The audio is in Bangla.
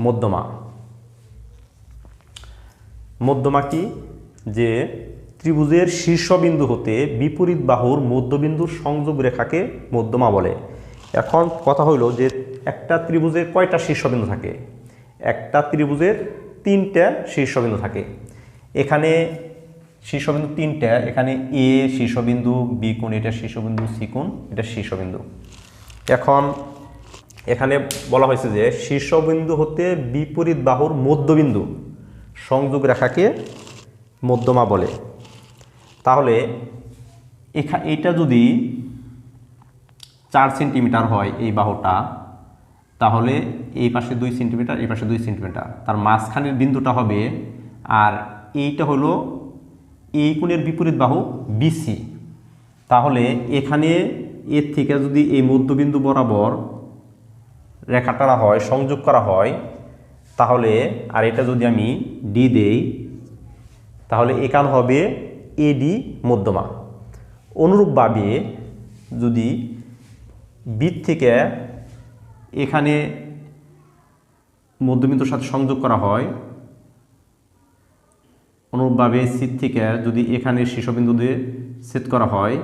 মধ্যমা। মধ্যমা কি? যে ত্রিভুজের শীর্ষবিন্দু হতে বিপরীত বাহুর মধ্যবিন্দুর সংযোগ রেখাকে মধ্যমা বলে। এখন কথা হইল যে একটা ত্রিভুজের কয়টা শীর্ষবিন্দু থাকে? একটা ত্রিভুজের তিনটা শীর্ষবিন্দু থাকে। এখানে শীর্ষবিন্দু তিনটা, এখানে এ শীর্ষবিন্দু, বি কোণ, এটা শীর্ষবিন্দু, সি কোণ, এটা শীর্ষবিন্দু। এখন এখানে বলা হয়েছে যে শীর্ষবিন্দু হতে বিপরীত বাহুর মধ্যবিন্দু সংযোগ রেখাকে মধ্যমা বলে। তাহলে এখা এটা যদি চার সেন্টিমিটার হয় এই বাহুটা, তাহলে এই পাশে দুই সেন্টিমিটার, এই পাশে দুই সেন্টিমিটার। তার মাঝখানের বিন্দুটা হবে, আর এইটা হলো এই কোণের বিপরীত বাহু বিসি। তাহলে এখানে এর থেকে যদি এই মধ্যবিন্দু বরাবর রেখা টানা হয়, সংযোগ করা হয়, তাহলে, আর এটা যদি আমি ডি দেই, তাহলে এখান হবে এডি মধ্যমা। অনুরূপভাবে যদি বিদ থেকে এখানে মধ্যবিন্দুর সাথে সংযোগ করা হয় অনুরূপভাবে সিট থেকে যদি এখানে শীর্ষবিন্দু দিয়ে করা হয়